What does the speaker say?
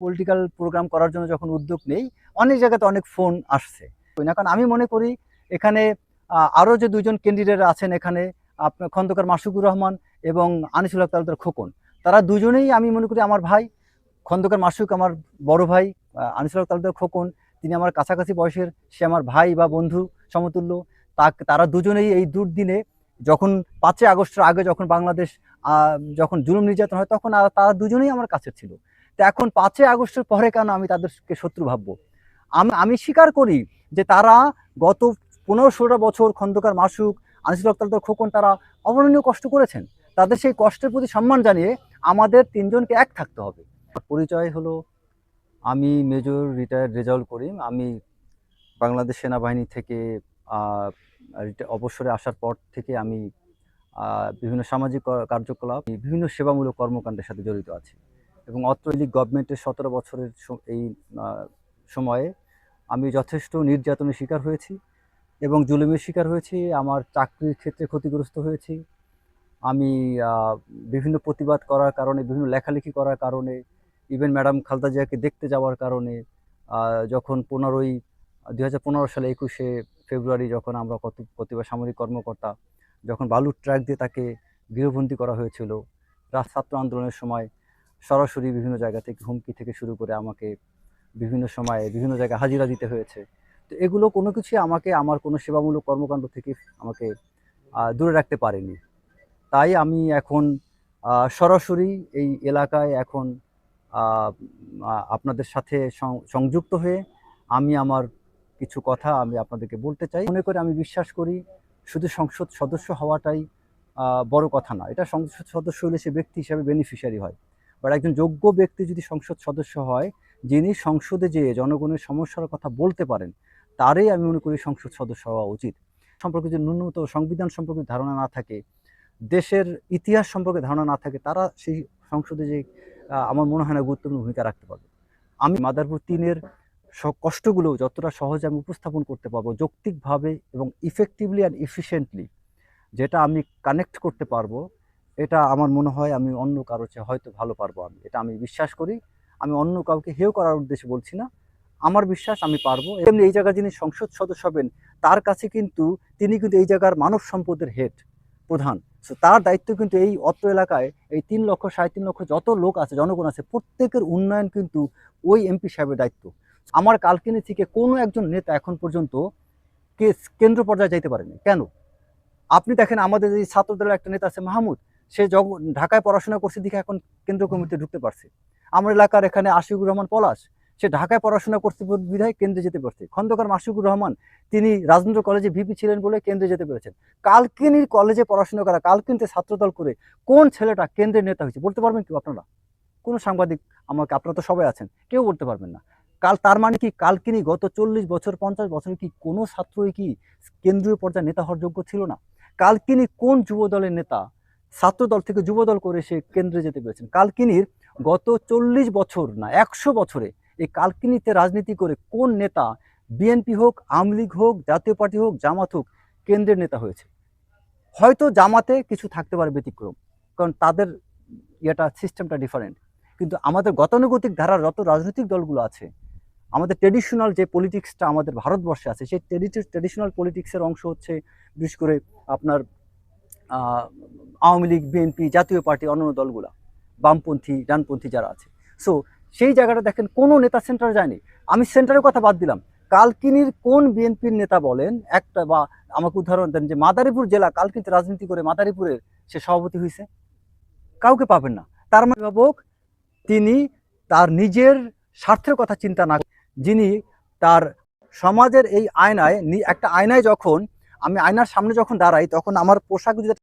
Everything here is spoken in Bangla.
পলিটিক্যাল প্রোগ্রাম করার জন্য যখন উদ্যোগ নেই, অনেক জায়গাতে অনেক ফোন আসছে। না, কারণ আমি মনে করি এখানে আরও যে দুজন ক্যান্ডিডেট আছেন এখানে আপনার খন্দকার মাসুকুর রহমান এবং আনিসুল হক খোকন, তারা দুজনেই আমি মনে করি আমার ভাই, খন্দকার মাসুক আমার বড় ভাই আনিসুল হক খোকন, তিনি আমার কাছাকাছি বয়সের, সে আমার ভাই বা বন্ধু সমতুল্য তা তারা দুজনেই এই দুর্দিনে যখন পাঁচই আগস্টের আগে যখন বাংলাদেশ যখন জুলুম নির্যাতন হয়, তখন তারা দুজনেই আমার কাছে ছিল। তো এখন পাঁচই আগস্টের পরে কেন আমি তাদেরকে শত্রু ভাববো? আমি আমি স্বীকার করি যে তারা গত পনেরো ষোলোটা বছর খন্দকার মাসুক, আনিসুল তালুকদার খোকন তারা অবর্ণনীয় কষ্ট করেছেন। তাদের সেই কষ্টের প্রতি সম্মান জানিয়ে আমাদের তিনজনকে এক থাকতে হবে। পরিচয় হলো, আমি মেজর রিটায়ার্ড রেজাউল করিম। আমি বাংলাদেশ সেনাবাহিনী থেকে অবসরে আসার পর থেকে আমি বিভিন্ন সামাজিক কার্যকলাপ, বিভিন্ন সেবামূলক কর্মকাণ্ডের সাথে জড়িত আছি। এবং অত্র লীগ গভর্নমেন্টের সতেরো বছরের এই সময়ে আমি যথেষ্ট নির্যাতনের শিকার হয়েছি এবং জুলুমের শিকার হয়েছি, আমার চাকরির ক্ষেত্রে ক্ষতিগ্রস্ত হয়েছি। আমি বিভিন্ন প্রতিবাদ করার কারণে, বিভিন্ন লেখালেখি করার কারণে ইভেন ম্যাডাম খালদা জিয়াকে দেখতে যাওয়ার কারণে যখন পনেরোই দুই হাজার পনেরো সালে একুশে ফেব্রুয়ারি যখন আমরা কত প্রতিবাদ সামরিক কর্মকর্তা, যখন বালুর ট্র্যাক দিয়ে তাকে গৃহবন্দী করা হয়েছিল রাজ ছাত্র আন্দোলনের সময় সরাসরি বিভিন্ন জায়গা থেকে হুমকি থেকে শুরু করে আমাকে বিভিন্ন সময়ে বিভিন্ন জায়গায় হাজিরা দিতে হয়েছে। তো এগুলো কোনো কিছুই আমাকে, আমার কোনো সেবামূলক কর্মকাণ্ড থেকে আমাকে দূরে রাখতে পারেনি। তাই আমি এখন সরাসরি এই এলাকায় এখন আপনাদের সাথে সংযুক্ত হয়ে আমি আমার কিছু কথা আমি আপনাদেরকে বলতে চাই। মনে করে আমি বিশ্বাস করি শুধু সংসদ সদস্য হওয়াটাই বড় কথা না। এটা সংসদ সদস্য হলে সে ব্যক্তি হিসাবে বেনিফিশিয়ারি হয়। বাট একজন যোগ্য ব্যক্তি যদি সংসদ সদস্য হয়, যিনি সংসদে যেয়ে জনগণের সমস্যার কথা বলতে পারেন, তারই আমি মনে করি সংসদ সদস্য হওয়া উচিত। সম্পর্কে যে ন্যূনতম সংবিধান সম্পর্কে ধারণা না থাকে, দেশের ইতিহাস সম্পর্কে ধারণা না থাকে, তারা সেই সংসদে যে আমার মনে হয় না গুরুত্বপূর্ণ ভূমিকা রাখতে পারবে। আমি মাদারপুর তিনের কষ্টগুলো যতটা সহজে আমি উপস্থাপন করতে পারব যৌক্তিকভাবে এবং ইফেক্টিভলি অ্যান্ড ইফিশিয়েন্টলি যেটা আমি কানেক্ট করতে পারব এটা আমার মনে হয় আমি অন্য কারও চেয়ে হয়তো ভালো পারব আমি। এটা আমি বিশ্বাস করি। আমি অন্য কাউকে হেয় করার উদ্দেশ্যে বলছি না। আমার বিশ্বাস আমি পারব। এমনি এই জায়গায় যিনি সংসদ সদস্য হবেন তার কাছে কিন্তু তিনি কিন্তু এই জায়গার মানব সম্পদের হেড প্রধান। So, তার দায়িত্ব কিন্তু এই অত্র এলাকায় এই তিন লক্ষ সাড়ে তিন লক্ষ যত লোক আছে জনগণ আছে প্রত্যেকের উন্নয়ন কিন্তু ওই এমপি সাহেবের দায়িত্ব। আমার কালকিনি থেকে কোনো একজন নেতা এখন পর্যন্ত কেস কেন্দ্র পর্যায়ে যাইতে পারেনি। কেন? আপনি দেখেন আমাদের এই ছাত্র দলের একটা নেতা আছে মাহমুদ সে ঢাকায় পড়াশোনা করছে দিকে এখন কেন্দ্র কমিটিতে ঢুকতে পারছে। আমার এলাকার এখানে আশিকুর রহমান পলাশ সে ঢাকায় পড়াশোনা করতে বিধায় কেন্দ্রে যেতে পারছে। খন্দকার মাসিকুর রহমান তিনি রাজেন্দ্র কলেজে ভিপি ছিলেন বলে কেন্দ্রে যেতে পেরেছেন। কালকিনির কলেজে পড়াশোনা করা কালকিনিতে ছাত্রদল করে কোন ছেলেটা কেন্দ্রের নেতা হয়েছে বলতে পারবেন কি আপনারা? কোনো সাংবাদিক আমাকে আপনারা তো সবাই আছেন কেউ বলতে পারবেন না। কাল তার মানে কি কালকিনি গত চল্লিশ বছর পঞ্চাশ বছরে কি কোনো ছাত্রই কি কেন্দ্রীয় পর্যায়ে নেতা হওয়ার যোগ্য ছিল না? কালকিনি কোন যুব দলের নেতা ছাত্রদল থেকে যুবদল করে সে কেন্দ্রে যেতে পেরেছেন। কালকিনির গত চল্লিশ বছর না, একশো বছরে এই কালকিনিতে রাজনীতি করে কোন নেতা বিএনপি হোক, আওয়ামী লীগ হোক, জাতীয় পার্টি হোক, জামাত হোক, কেন্দ্রের নেতা হয়েছে? হয়তো জামাতে কিছু থাকতে পারে ব্যতিক্রম, কারণ তাদের ইয়েটা সিস্টেমটা ডিফারেন্ট কিন্তু আমাদের গতানুগতিক ধারার যত রাজনৈতিক দলগুলো আছে, আমাদের ট্রেডিশনাল যে পলিটিক্সটা আমাদের ভারতবর্ষে আছে, সেই ট্রেডিশনাল পলিটিক্সের অংশ হচ্ছে, বিশেষ করে আপনার Awami League, BNP Jatiya Party, অন্যান্য দলগুলা, বামপন্থী, ডানপন্থী যারা আছে। সো সেই জায়গাটা দেখেন, কোনো নেতা সেন্টার যায়নি। আমি সেন্টারের কথা বাদ দিলাম। কালকিনির কোন বিএনপির নেতা বলেন, একটা বা আমাকে উদাহরণ দেন যে মাদারীপুর জেলা কালকিনিতে রাজনীতি করে মাদারীপুরের সে সভাপতি হয়েছে? কাউকে পাবেন না। তার মানে অভিভাবক, তিনি তার নিজের স্বার্থের কথা চিন্তা না যিনি তার সমাজের এই আয়নায় একটা আয়নায় যখন আমি আয়নার সামনে যখন দাঁড়াই তখন আমার পোশাক যদি